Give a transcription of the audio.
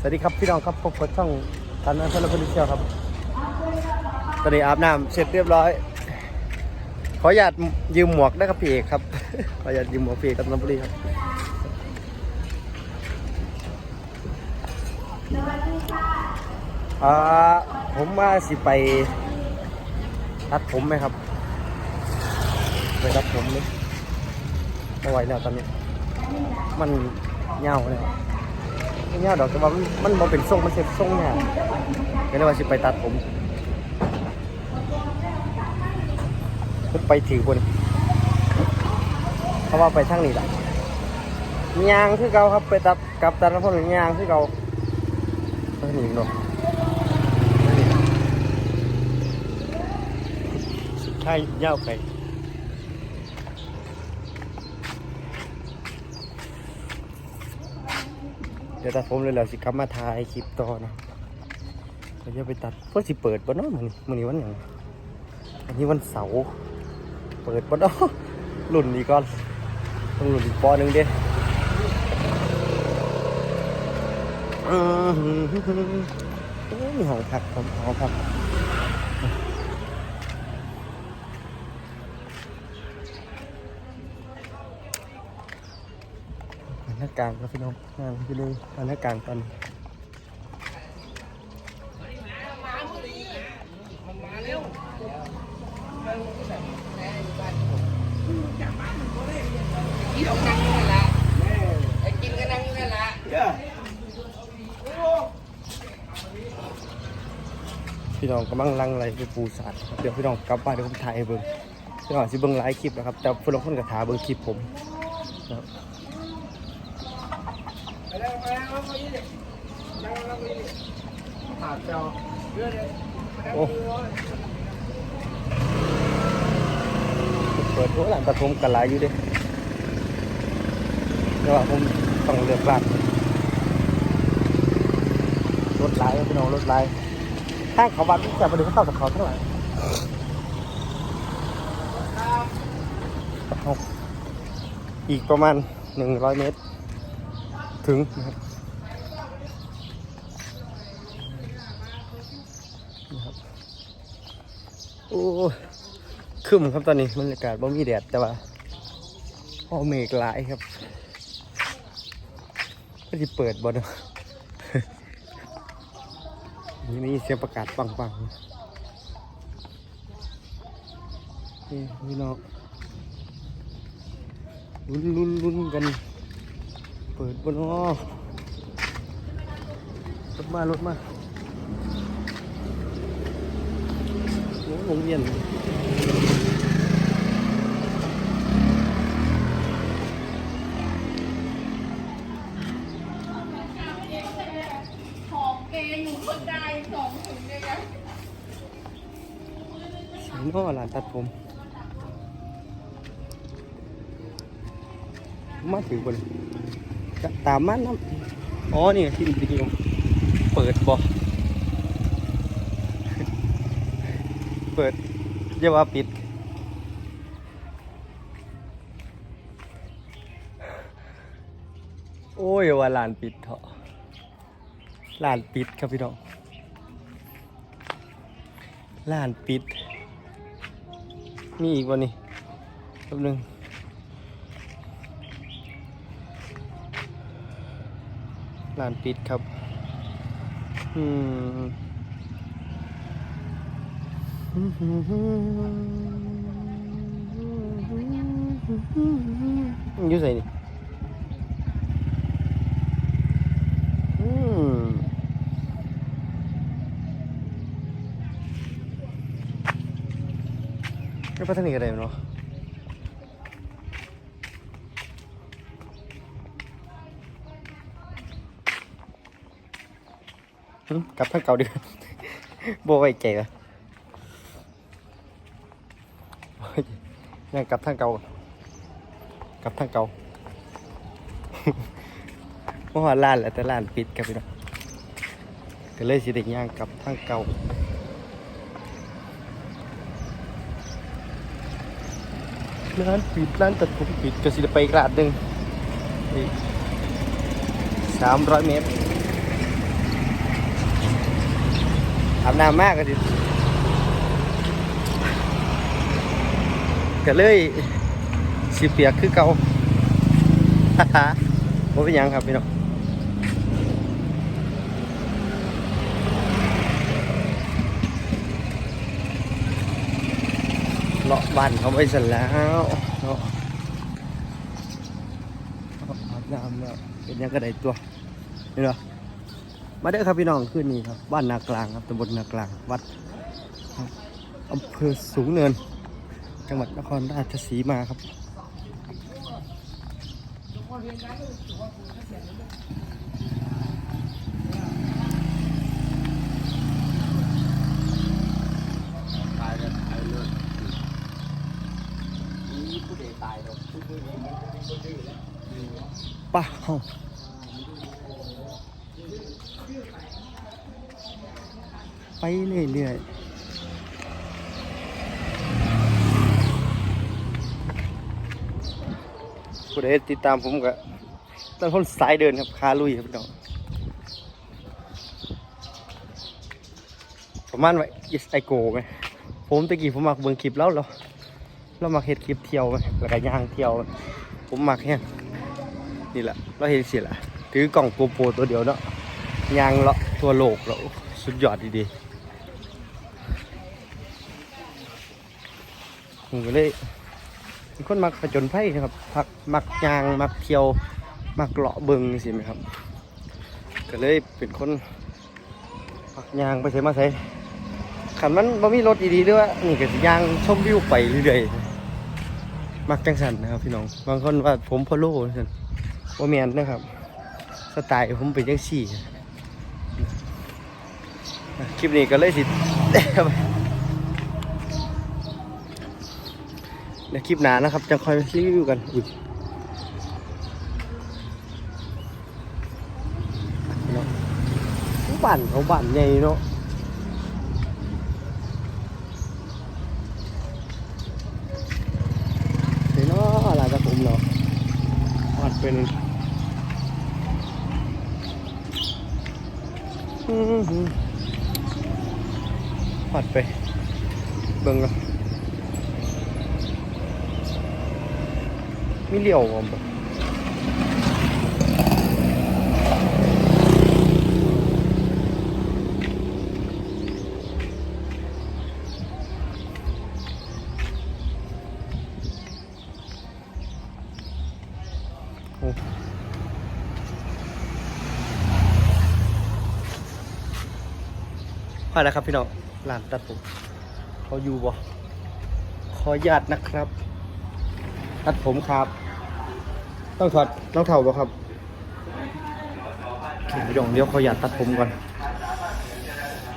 สวัสดีครับพี่น้องครับพบกับช่องทันนันทนพลิเชียวครับ ตอนนี้อาบน้ำเสร็จเรียบร้อย ขออนุญาตยืมหมวกได้ครับพี่เอกครับ ขออนุญาตยืมหมวกพี่เอกกับน้ำบุรีครับอ่าผมว่าสิไปตัดผมไหมครับไปตัดผมนี่ไม่ไหวแล้วตอนนี้ มันเงาเลย เงาดอกแต่ว่ามันมันบ่เป็นทรงมันเซ็ตทรงเนี่ยก็เลยว่าสิไปตัดผมไปถือบนเพราะว่าไปทางนี้แหละยางคือเก่าครับไปตัดกับตัดแล้วพวกนี้ยางคือเก่าไปหนีเนาะสุดท้ายยาวไป ดี๋ยวตัดผมเลยแล้วสิกลับมาถ่ายคลิปต่อนะเราจะไปตัดเพื่อสิเปิดบ่เนาะมันมันนี้วันหยังวันนี้วันเสาร์เปิดบ่เนาะรุ่นนี้ก่อนต้องรุ่นอีกปอหนึ่งเด้อือมีห้องพักครับห้องพักหน้า กลางครับพี่น้องงานพี่เลยหน้ากลางตอนนี้กินนั่งอยู่นั่นละไอ้กินพี่น้องกำลังลังไหลไปปูสาดครับเดี๋ยวพี่น้องกลับบ้านเดี๋ยวผมถ่ายให้เบิ่งพี่น้องสิเบิ่งหลายคลิปนะครับ แต่พี่น้องคนก็ถาเบิ่งคลิปผมนะครับ โอ้เปิดหัวหลานตัดผมกันหลายอยู่ด้แต่ว่าผมต้องเลือกร้านรถไหลพี่น้องรถไหลายทางเขาบ้านแต่ประเดี๋ยวเขาเข้าจากเขาทั้งหลายเอาอีกประมาณหนึ่งร้อยเมตร ถึงนะครับนะครับโอ้คึมครับตอนนี้บรรยากาศบ่มีแดดแต่ว่าพอเมฆหลายครับก็จะเปิดบ่เนาะนี่นี่เสียงประกาศปังๆนี่พี่น้องลุ้นลุ้นลุ้นกัน เปิดบ่เนาะรถมารถมาโอ้วงเวียนของแกอยู่ข้างในสองถุงเลยนะสีนอหลานตัดผม มาถือบนจะ ตามมันนะอ๋อนี่ที่ดีดีเปิดบ่เปิดเรียกว่าปิดโอ้ยว่าลานปิดเถอะลานปิดครับพี่น้องลานปิด มีอีกวันนี้แป๊บนึง ลานปิดครับ อืมอยู่ใส่นี่อืมไม่พัฒนาอะไรเนาะ กลับทางเก่าดีกว่าโบไว้ใจวะโอ้ยยังกลับทางเก่ากลับทางเก่าเมื่อวานร้านแหละแต่ร้านปิดครับพี่น้องก็เลยสิเด็กย่างกลับทางเก่าร้านปิดร้านตัดผมปิดก็สิได้ไปอีกร้านหนึ่งสามร้อยเมตร อาบน้ำมากก็ดิก็เลยสิเปียกคือเก่าบ่เป็นยังครับพี่น้องเลาะบ้านเขาไปเสร็จแล้วเนาะอาบน้ำแล้วเป็นยังก็ได้ตัวนี่เนาะ มาเด้อครับพี่น้องขึ้นนี่ครับบ้านนากลางครับตำบลนากลางวัดอำเภอสูงเนิน จังหวัดนครราชสีมาครับตา ไปเรื่อยๆผู้ใดติดตามผมก็ต้องคนสายเดินครับคาลุยครับพี่น้องประมาณว่า yes I go ไหมผมตะกี้ผมมักเบิ่งคลิปแล้วเหรอเรามักเฮ็ดคลิปเที่ยวไหมแล้วก็ย่างเที่ยวไหมผมมักแฮงนี่แหละเราเห็นสิละถือกล่องโกโปรตัวเดียวเนาะยางเลาะตัวโลกเราสุดยอดดีๆ ผมก็เลยเป็นคนมักผจญภัยนะครับพักมักยางมักเที่ยวมักเลาะเบิงสิไหมครับ ก็เลยเป็นคนมักยางไปใส่มาใส่ขันมันบ่มีรถดีๆด้วยนี่ก็สิยางชมวิวไปเรื่อยๆมักจังสันนะครับพี่น้องบางคนว่าผมพอโล่จังซันว่าแมนนะครับ สไตล์ผมเป็นยังสี่คลิปนี้ก็เลยสิ เดี๋ยวคลิปหนานะครับ จะคอยรีวิวกันอุ้ยบ้านเขาบ้านใหญ่เนาะเดี๋ยวเนาะอะไรกับผมเนาะมันเป็นหัดไป เบิ่งละมีเลี้ยวผมพอแล้วครับพี่น้องร้านตัดผมเขาอยู่บ่ขออนุญาตนะครับ ตัดผมครับ ต้องถอดต้องเท่าบ่ครับโอเคพี่น้องเดี๋ยวขออยากตัดผมก่อน